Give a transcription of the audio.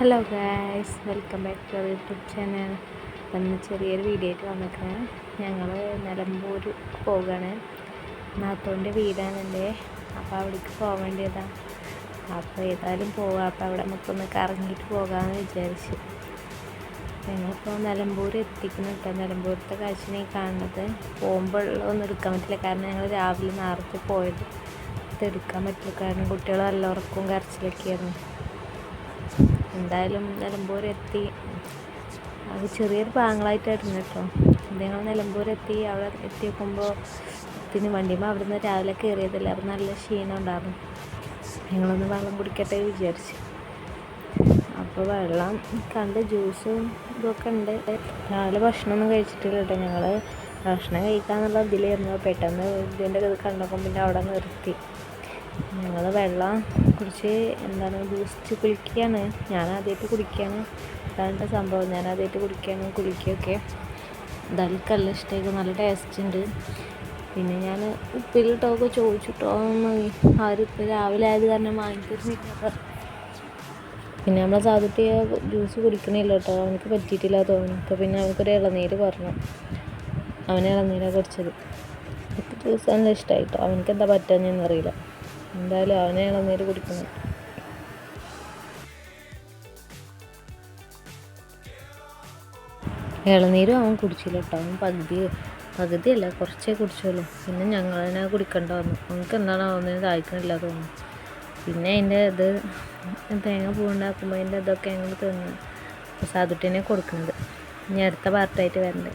Hello guys welcome back to our YouTube channel ഇന്ന് ചെറിയൊരു video ആയിട്ട് വന്നിരിക്കുന്നത് ഞങ്ങൾ നിലമ്പൂർ പോവുകയാണ് നാത്തോന്റെ വീടാണ് എന്റെ അപ്പോൾ അവിടേക്ക് പോകേണ്ടതാണ് അപ്പോൾ ഏതായാലും പോവാം. അപ്പോൾ അവിടെ നമുക്കൊന്ന് കറങ്ങിയിട്ട് പോകാമെന്ന് വിചാരിച്ചു. ഞങ്ങളിപ്പോൾ നിലമ്പൂർ എത്തിക്കുന്നു കേട്ടോ നിലമ്പൂരത്തെ കാഴ്ചയാണ് ഈ കാണുന്നത്. പോകുമ്പോൾ ഒന്നും എടുക്കാൻ പറ്റില്ല. കാരണം ഞങ്ങൾ രാവിലെ നേരത്തെ പോയത്. എടുക്കാൻ പറ്റില്ല. കാരണം കുട്ടികൾ നല്ല ഉറക്കവും കരച്ചിലൊക്കെയായിരുന്നു. എന്തായാലും നിലമ്പൂർ എത്തി അത് ചെറിയൊരു പാങ്ങളായിട്ടായിരുന്നു കേട്ടോ. ഞങ്ങൾ നിലമ്പൂർ എത്തി അവിടെ എത്തി നോക്കുമ്പോൾ പിന്നെ വണ്ടിയുമ്പോൾ അവിടെ നിന്ന് രാവിലെ കയറിയതല്ല അപ്പം നല്ല ക്ഷീണം ഉണ്ടായിരുന്നു. ഞങ്ങളൊന്ന് വെള്ളം കുടിക്കട്ടെ വിചാരിച്ചു. അപ്പോൾ വെള്ളം കണ്ട് ജ്യൂസും ഇതൊക്കെ ഉണ്ട്. രാവിലെ ഭക്ഷണമൊന്നും കഴിച്ചിട്ടില്ല കേട്ടോ ഞങ്ങൾ ഭക്ഷണം കഴിക്കാന്നുള്ള ഇതിലായിരുന്നു. പെട്ടെന്ന് ഇതിന്റെ ഇത് കണ്ടപ്പോൾ പിന്നെ അവിടെ നിർത്തി. ഞങ്ങൾ വെള്ളം കുടിച്ച് എന്താണ് ബൂസ്റ്റ് കുളിക്കുകയാണ്. ഞാൻ ആദ്യമായിട്ട് കുടിക്കുകയാണ്. അതാണ് സംഭവം. ഞാൻ ആദ്യമായിട്ട് കുടിക്കുകയാണ് കുളിക്കുകയൊക്കെ. എന്തായാലും നല്ല ഇഷ്ടമായിരിക്കും നല്ല ടേസ്റ്റ് ഉണ്ട്. പിന്നെ ഞാൻ ഉപ്പിലിട്ടൊക്കെ ചോദിച്ചിട്ടോ ആരും ഇപ്പം രാവിലെ ആയത് കാരണം വാങ്ങിക്കുന്നില്ല പിന്നെ നമ്മളെ സാധുട്ടി ജ്യൂസ് കുടിക്കണില്ല കേട്ടോ അവനക്ക് പറ്റിയിട്ടില്ല തോന്നുന്നു. അപ്പോൾ പിന്നെ അവനക്കൊരു ഇളനീര് പറഞ്ഞു. അവന് ഇളനീരാണ് കുടിച്ചത്. ജ്യൂസ് നല്ല ഇഷ്ടമായിട്ടോ അവനക്ക് എന്താ പറ്റാഞ്ഞെന്നറിയില്ല. എന്തായാലും അവനെ ഇളനീര് കുടിക്കണം ഇളനീരും അവൻ കുടിച്ചില്ല കേട്ടോ അവൻ പകുതി പകുതിയല്ല കുറച്ചേ കുടിച്ചുള്ളൂ. പിന്നെ ഞങ്ങൾ തന്നെ കുടിക്കേണ്ട വന്നു നമുക്ക് എന്താണ് ഒന്നിനും ദാഹിക്കണില്ല തോന്നുന്നു. പിന്നെ അതിന്റെ ഇത് തേങ്ങ പൂണ്ടാക്കുമ്പോൾ അതിന്റെ ഇതൊക്കെ ഞങ്ങൾ തിന്നു സാധുട്ടിനെ കൊടുക്കുന്നത് ഇനി അടുത്ത പാർട്ടായിട്ട് വരണ്ടേ.